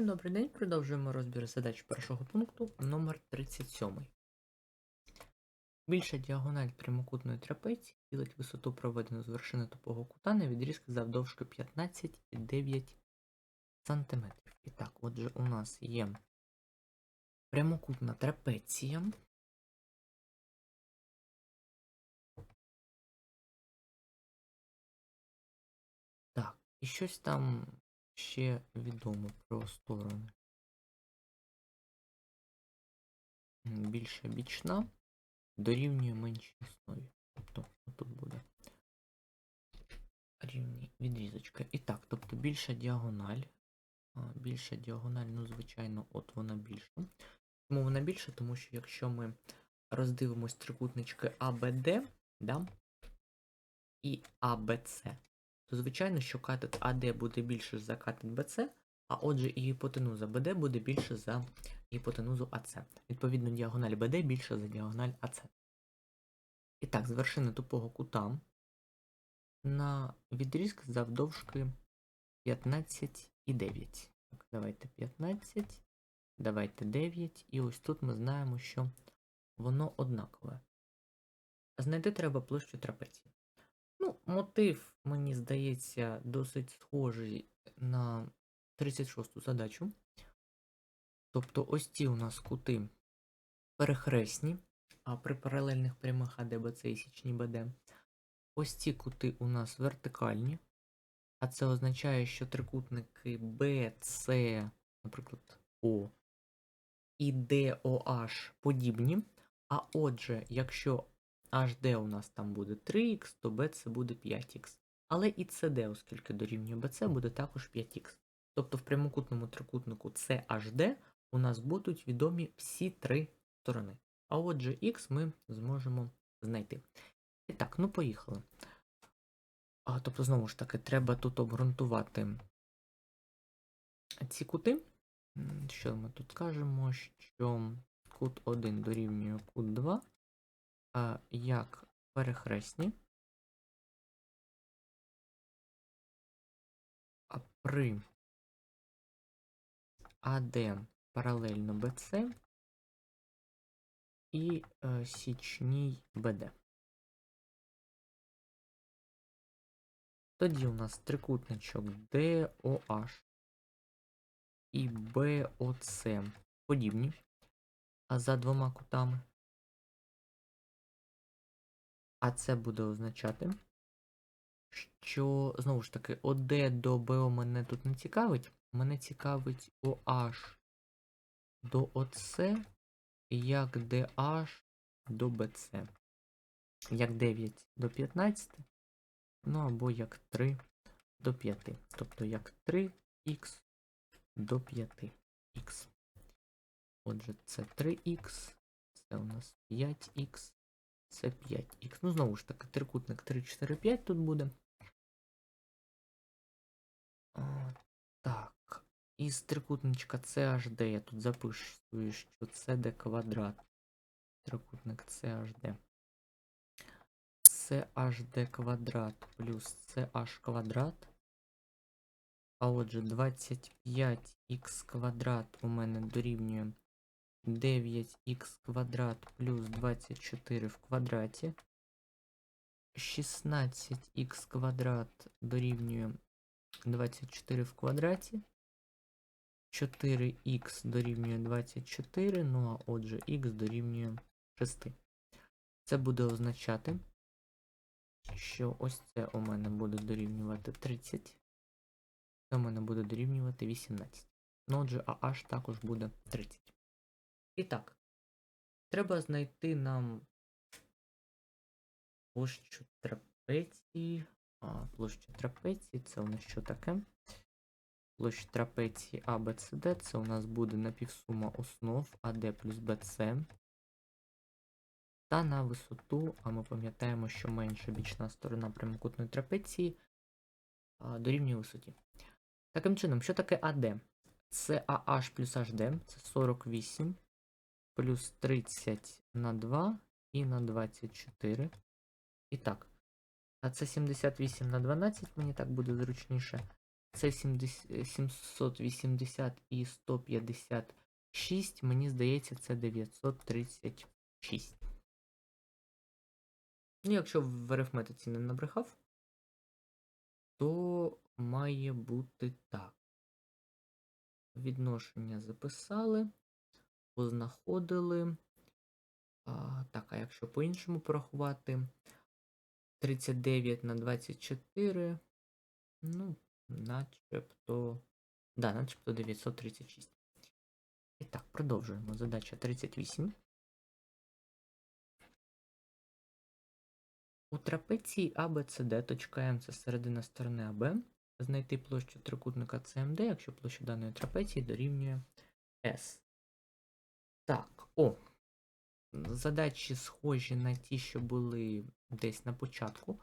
Добрий день. Продовжуємо розбір задач першого пункту номер 37. Більша діагональ прямокутної трапеції ділить висоту проведену з вершини тупого кута на відрізки завдовжки 15,9 см. І так, отже, у нас є прямокутна трапеція. Так, і щось там ще відомо про сторони. Більша бічна дорівнює меншій основі. Тобто тут буде рівні відрізочка. І так, тобто більша діагональ. Більша діагональ, ну, звичайно, от вона більша. Чому вона більша? Тому що якщо ми роздивимось трикутнички ABD, да, і ABC, то звичайно, що катет АД буде більше за катет БЦ, а отже і гіпотенуза БД буде більше за гіпотенузу АЦ. Відповідно, діагональ БД більше за діагональ АЦ. І так, з вершини тупого кута на відрізк завдовжки 15,9. Так, давайте 15, давайте 9, і ось тут ми знаємо, що воно однакове. Знайти треба площу трапеції. Ну, мотив, мені здається, досить схожий на 36-ту задачу. Тобто ось ці у нас кути перехресні, а при паралельних прямих АДБЦ і січні БД. Ось ці кути у нас вертикальні, а це означає, що трикутники BC, наприклад, О і DOH подібні. А отже, якщо HD у нас там буде 3х, то BC буде 5х. Але і CD, оскільки дорівнює BC, буде також 5х. Тобто в прямокутному трикутнику CHD у нас будуть відомі всі три сторони. А отже, Х ми зможемо знайти. І так, ну поїхали. А, тобто, знову ж таки, треба тут обґрунтувати ці кути. Що ми тут скажемо? Що кут 1 дорівнює кут 2 а, як перехресні. А при АД паралельно БЦ і е, січній БД. Тоді у нас трикутничок DOH і BOC подібні, а за двома кутами. А це буде означати, що, знову ж таки, ОД до БО мене тут не цікавить. Мене цікавить OH до ОЦ, як DH до BC. Як 9 до 15, ну або як 3 до 5. Тобто як 3х до 5х. Отже, це 3х, це у нас 5х. Це 5х. Ну, знову ж таки, трикутник 3, 4, 5 тут буде. О, так. Із трикутничка CHD я тут запишу, що CD квадрат. Трикутник CHD. CHD квадрат плюс CH квадрат. А отже, 25х квадрат у мене дорівнює 9х квадрат плюс 24 в квадраті. 16х квадрат дорівнює 24 в квадраті. 4х дорівнює 24, ну а отже х дорівнює 6. Це буде означати, що ось це у мене буде дорівнювати 30. Це у мене буде дорівнювати 18. Ну отже, AH також буде 30. І так, треба знайти нам площу трапеції. А, площа трапеції це у нас що таке? Площа трапеції ABCD це у нас буде напівсума основ AD плюс BC. Та на висоту, а ми пам'ятаємо, що менша бічна сторона прямокутної трапеції дорівнює висоті. Таким чином, що таке AD? Це AH плюс HD, це 48 плюс 30 на 2 і на 24. І так. А це 78 на 12, мені так буде зручніше. Це 70, 780 і 156. Мені здається, це 936. Ну, якщо в арифметиці не набрехав, то має бути так. Відношення записали, познаходили. А, так, а якщо по-іншому порахувати, 39 на 24, ну, начебто. Да, начебто 936. І так, продовжуємо. Задача 38. У трапеції ABCD точка М це середина сторони АБ. Знайти площу трикутника CMD, якщо площа даної трапеції дорівнює S. Так, о. Задачі схожі на ті, що були десь на початку,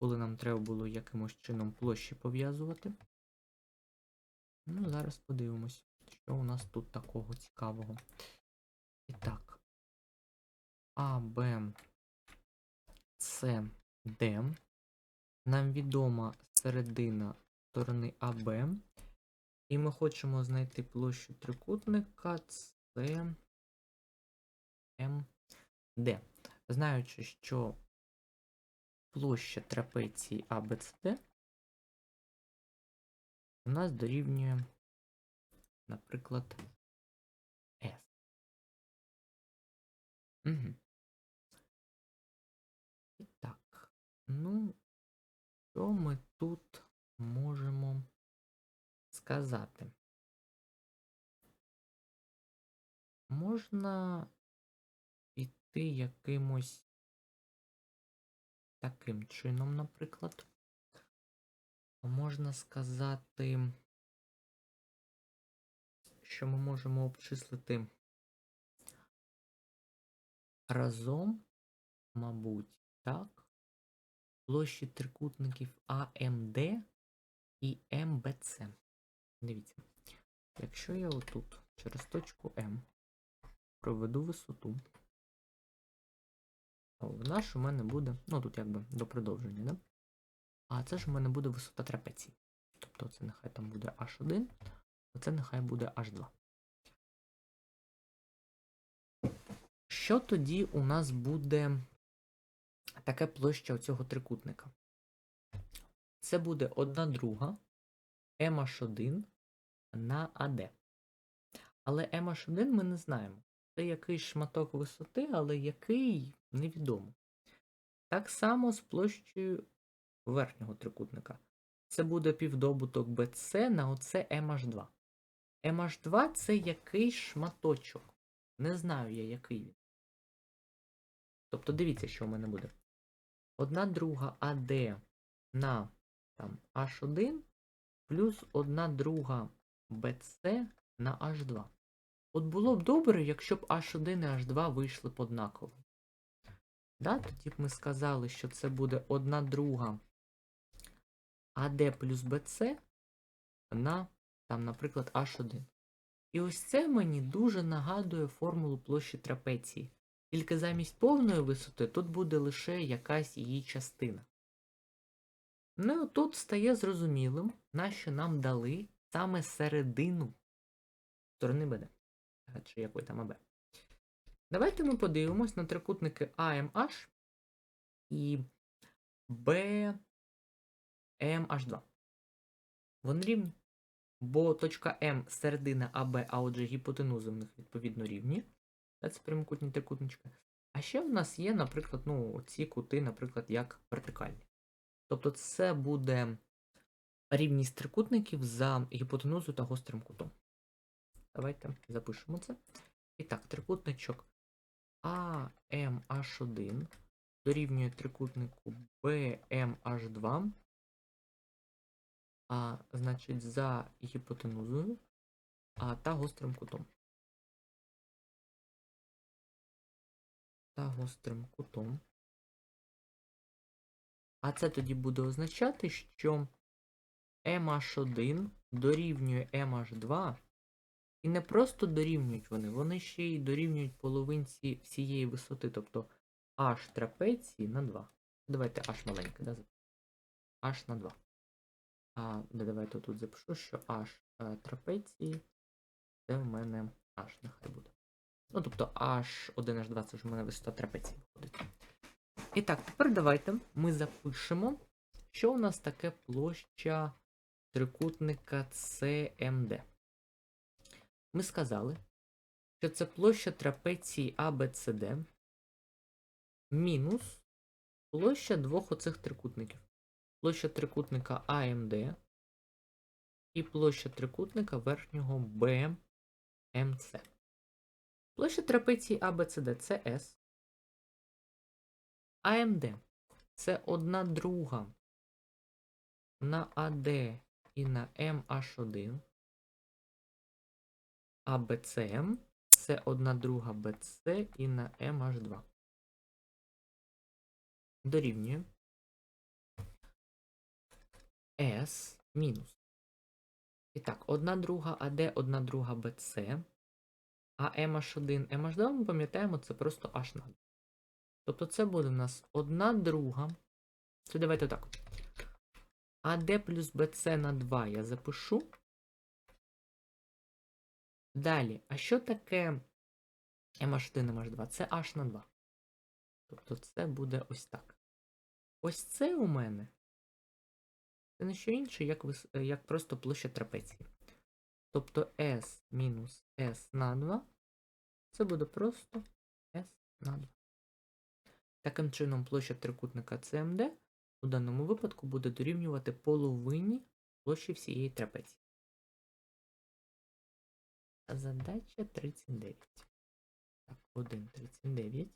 коли нам треба було якимось чином площі пов'язувати. Ну, зараз подивимось, що у нас тут такого цікавого. І так. А, Б, С, Д. Нам відома середина сторони АБ. І ми хочемо знайти площу трикутника С, М, Знаючи, що площа трапеції ABCD у нас дорівнює, наприклад, S. Угу. І так, ну, що ми тут можемо сказати? Можна якимось таким чином, наприклад. Можна сказати, що ми можемо обчислити разом, мабуть, так, площі трикутників АМД і МБЦ. Дивіться, якщо я отут через точку М проведу висоту, ж у мене буде, ну тут якби до продовження, да? А це ж у мене буде висота трапеції. Тобто це нехай там буде H1, а це нехай буде H2. Що тоді у нас буде таке площа цього трикутника? Це буде 1 друга MH1 на AD. Але MH1 ми не знаємо. Це якийсь шматок висоти, але який невідомо. Так само з площею верхнього трикутника. Це буде півдобуток BC на оце MH2. MH2 це якийсь шматочок. Не знаю я, який він. Тобто дивіться, що в мене буде. Одна друга AD на там, H1 плюс одна друга BC на H2. От було б добре, якщо б H1 і H2 вийшли б однаково. Да? Тоді б ми сказали, що це буде одна друга AD плюс BC на, там, наприклад, H1. І ось це мені дуже нагадує формулу площі трапеції. Тільки замість повної висоти тут буде лише якась її частина. Ну і тут стає зрозумілим, нащо нам дали саме середину сторони БД. Чи якої там АБ. Давайте ми подивимось на трикутники AMH і BMH2. Вони рівні. Бо точка М середина АБ, а отже гіпотенузи в них відповідно рівні. Це прямокутні трикутнички. А ще в нас є, наприклад, ну, ці кути, наприклад, як вертикальні. Тобто це буде рівність трикутників за гіпотенузою та гострим кутом. Давайте запишемо це. І так, трикутничок AMH1 дорівнює трикутнику BMH2. А, значить, за гіпотенузою а, та гострим кутом. Та гострим кутом. А це тоді буде означати, що MH1 дорівнює MH2. І не просто дорівнюють вони, вони ще й дорівнюють половинці всієї висоти, тобто h трапеції на 2. Давайте h маленьке, да? h на 2. А, да, давайте тут запишу, що H е, трапеції це в мене H, нехай буде. Ну, тобто H1, H2 це ж в мене висота трапеції виходить. І так, тепер давайте ми запишемо, що у нас таке площа трикутника CMD. Ми сказали, що це площа трапеції ABCD мінус площа двох оцих трикутників. Площа трикутника AMD і площа трикутника верхнього BMC. Площа трапеції ABCD це S. AMD це одна друга на AD і на MH1. А BCM це одна друга BC і на MH2. Дорівнює S мінус. І так, одна друга AD, одна друга BC. А MH1, MH2, ми пам'ятаємо, це просто H на 2. Тобто це буде у нас одна друга. Це давайте так. AD плюс BC на 2 я запишу. Далі, а що таке MH1, MH2? Це H на 2. Тобто це буде ось так. Ось це у мене. Це не що інше, як, вис... як просто площа трапеції. Тобто S мінус S на 2. Це буде просто S на 2. Таким чином, площа трикутника CMD у даному випадку буде дорівнювати половині площі всієї трапеції. Задача 39. Так, 1,39.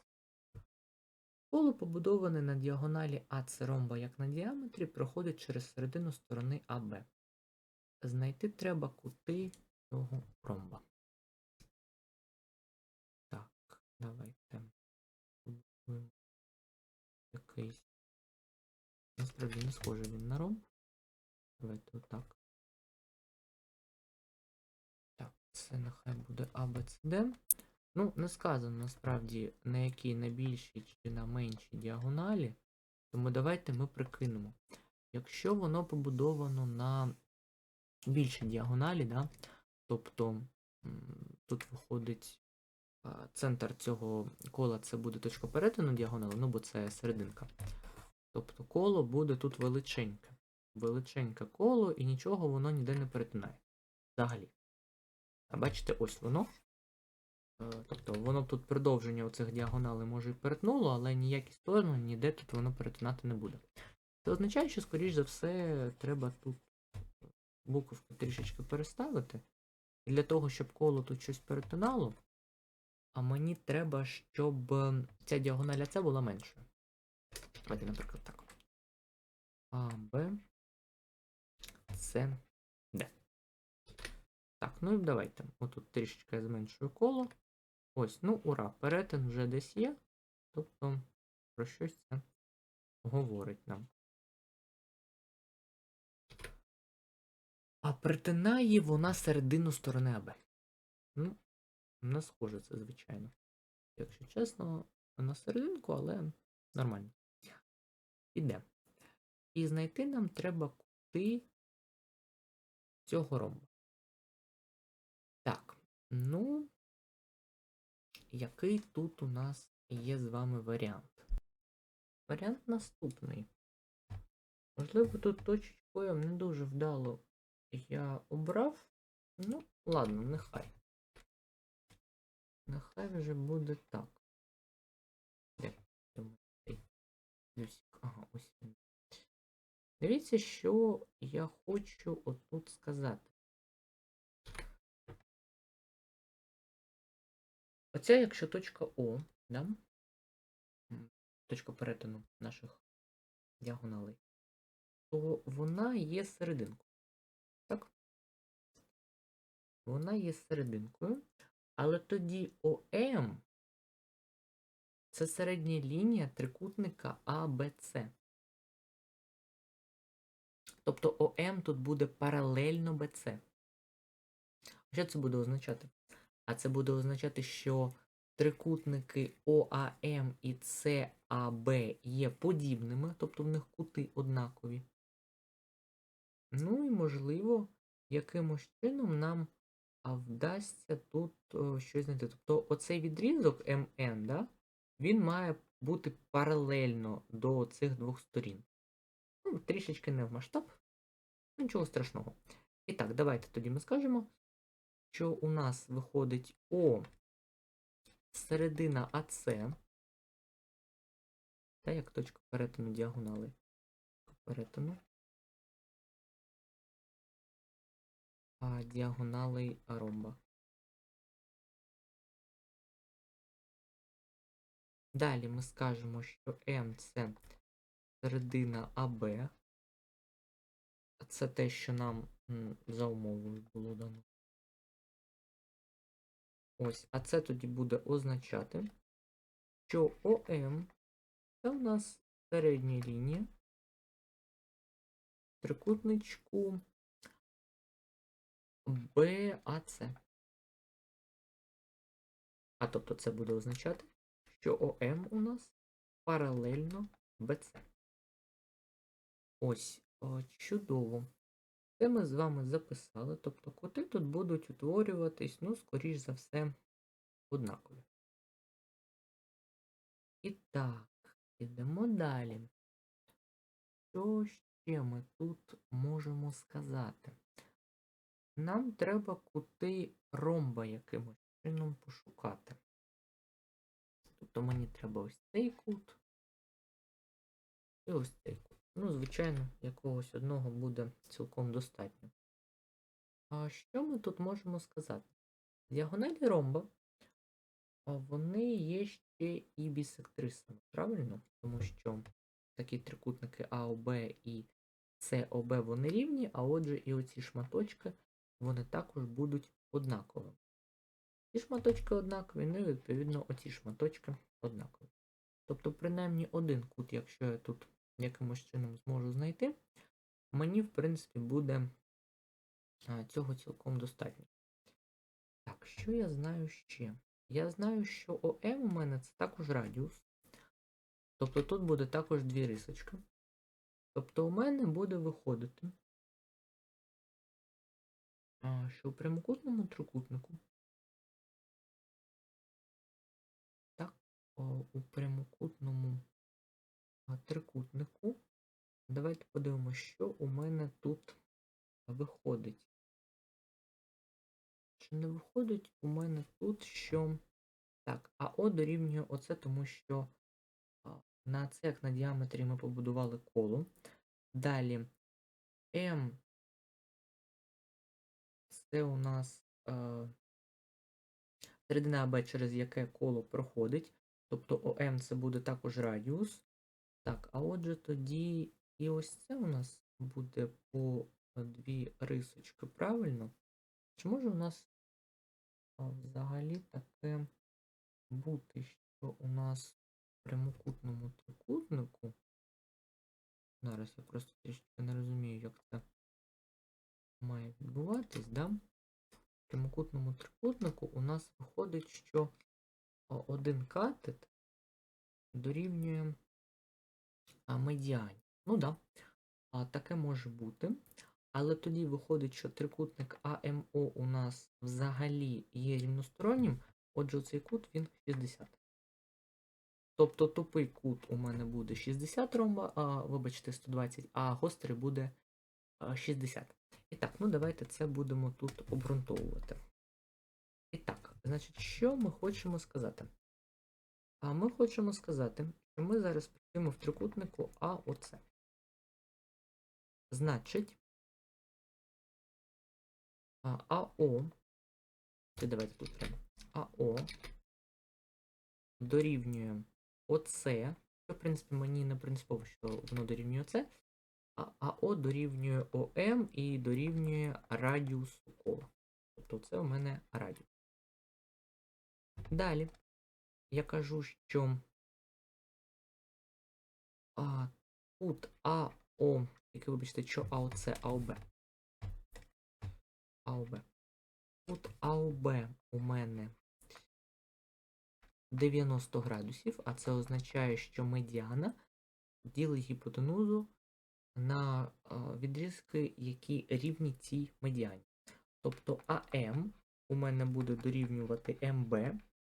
Коло побудоване на діагоналі АЦ ромба як на діаметрі, проходить через середину сторони АБ. Знайти треба кути цього ромба. Так, давайте. побудуємо Якийсь. Насправді не схожий він на ромб. Давайте отак. Це нехай буде ABCD. Ну, не сказано насправді на якій на більшій чи на меншій діагоналі. Тому давайте ми прикинемо. Якщо воно побудовано на більшій діагоналі, да, тобто тут виходить центр цього кола це буде точка перетину діагонали, ну бо це серединка. Тобто коло буде тут величеньке. Величеньке коло і нічого воно ніде не перетинає. Взагалі. Бачите, ось воно. Е, тобто воно тут продовження оцих діагоналей може і перетнуло, але ніякі сторони ніде тут воно перетинати не буде. Це означає, що, скоріш за все, треба тут буковки трішечки переставити. І для того, щоб коло тут щось перетинало, а мені треба, щоб ця діагональ АЦ була меншою. Давайте, наприклад, так. А, Б, С. Так, ну і давайте. Отут трішечки я зменшую коло. Ось, ну, ура, перетин вже десь є. Тобто, про щось це говорить нам. А притинає вона середину сторони АБ. Ну, не схоже це, звичайно. Якщо чесно, на серединку, але нормально. Іде. І знайти нам треба кути цього ромба. Ну, який тут у нас є з вами варіант? Варіант наступний. Можливо, тут точечкою не дуже вдало я обрав. Ну, ладно, нехай. Нехай вже буде так. Дивіться, що я хочу отут сказати. Оця, якщо точка О, да? точка перетину наших діагоналей, то вона є серединкою. Так? Вона є серединкою, але тоді ОМ це середня лінія трикутника АБЦ. Тобто ОМ тут буде паралельно БЦ. Що це буде означати? А це буде означати, що трикутники ОАМ і САБ є подібними, тобто в них кути однакові. Ну і, можливо, якимось чином нам вдасться тут щось знайти. Тобто оцей відрізок МН, да, він має бути паралельно до цих двох сторін. Ну, трішечки не в масштаб, нічого страшного. І так, давайте тоді ми скажемо, що у нас виходить О середина АС, та як точка перетину діагонали. Перетину. А діагоналей ромба. Далі ми скажемо, що М це середина АБ. Це те, що нам за умовою було дано. Ось, а це тоді буде означати, що ОМ це у нас середня лінія трикутничку БАЦ. А тобто це буде означати, що ОМ у нас паралельно БЦ. Ось, о, чудово. Це ми з вами записали. Тобто коти тут будуть утворюватись, ну, скоріш за все, однакові. І так, ідемо далі. Що ще ми тут можемо сказати? Нам треба кути ромба якимось чином пошукати. Тобто мені треба ось цей кут і ось цей кут. Ну, звичайно, якогось одного буде цілком достатньо. А що ми тут можемо сказати? Діагоналі ромба, вони є ще і бісектрисами, правильно? Тому що такі трикутники АОБ і СОБ вони рівні, а отже, і оці шматочки вони також будуть однаковими. Ці шматочки однакові, ну і відповідно оці шматочки однакові. Тобто, принаймні один кут, якщо я тут якимось чином зможу знайти, мені, в принципі, буде цього цілком достатньо. Так, що я знаю ще? Я знаю, що ОМ у мене це також радіус. Тобто тут буде також дві рисочки. Тобто у мене буде виходити, що у прямокутному трикутнику. Так, у прямокутному трикутнику. Давайте подивимося, що у мене тут виходить. Чи не виходить у мене тут, що. Так, АО дорівнює оце, тому що на це, як на діаметрі, ми побудували коло. Далі М це у нас е, середина АБ, через яке коло проходить. Тобто ОМ це буде також радіус. Так, а отже, тоді і ось це у нас буде по дві рисочки, правильно? Чи може у нас взагалі таке бути, що у нас в прямокутному трикутнику? Зараз я просто трішки не розумію, як це має відбуватись, да? В прямокутному трикутнику у нас виходить, що один катет дорівнює медіані. Ну да, а, таке може бути. Але тоді виходить, що трикутник АМО у нас взагалі є рівностороннім, отже, цей кут він 60. Тобто тупий кут у мене буде 60 ромба, а, вибачте, 120, а гострий буде 60. І так, ну давайте це будемо тут обґрунтовувати. І так, значить, що ми хочемо сказати? А ми хочемо сказати, ми зараз працюємо в трикутнику АОЦ. Значить, АО, це давайте тут прямо, АО дорівнює ОЦ, що, в принципі, мені не принципово, що воно дорівнює ОЦ, а АО дорівнює ОМ і дорівнює радіусу кола. Тобто це у мене радіус. Далі я кажу, що а, кут АО, тільки вибачте, що АОЦ, АОБ. АОБ. Кут АОБ у мене 90 градусів, а це означає, що медіана ділить гіпотенузу на відрізки, які рівні цій медіані. Тобто АМ у мене буде дорівнювати МБ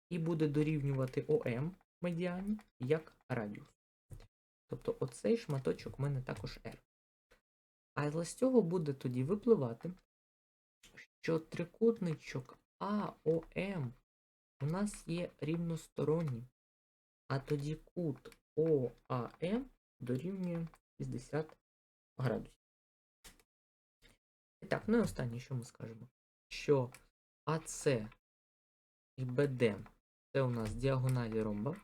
і буде дорівнювати ОМ медіані як радіус. Тобто оцей шматочок у мене також R. Але з цього буде тоді випливати, що трикутничок АОМ у нас є рівностороннім, а тоді кут ОАМ дорівнює 60 градусів. І так, ну і останнє, що ми скажемо? Що АС і БД це у нас діагоналі ромба.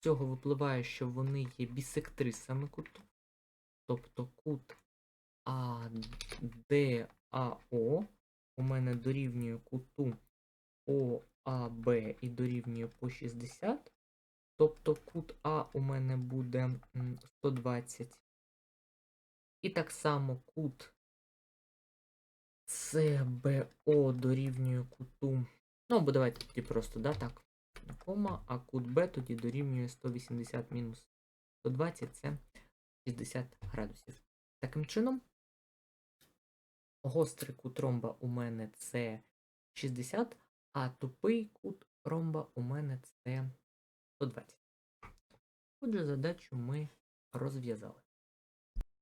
Цього випливає, що вони є бісектрисами куту. Тобто кут АДАО у мене дорівнює куту ОАБ і дорівнює по 60. Тобто кут А у мене буде 120. І так само кут СБО дорівнює куту. Ну, або давайте тоді просто, да, так. Кома, а кут Б тоді дорівнює 180 мінус 120 це 60 градусів. Таким чином, гострий кут ромба у мене це 60, а тупий кут ромба у мене це 120. Отже, задачу ми розв'язали.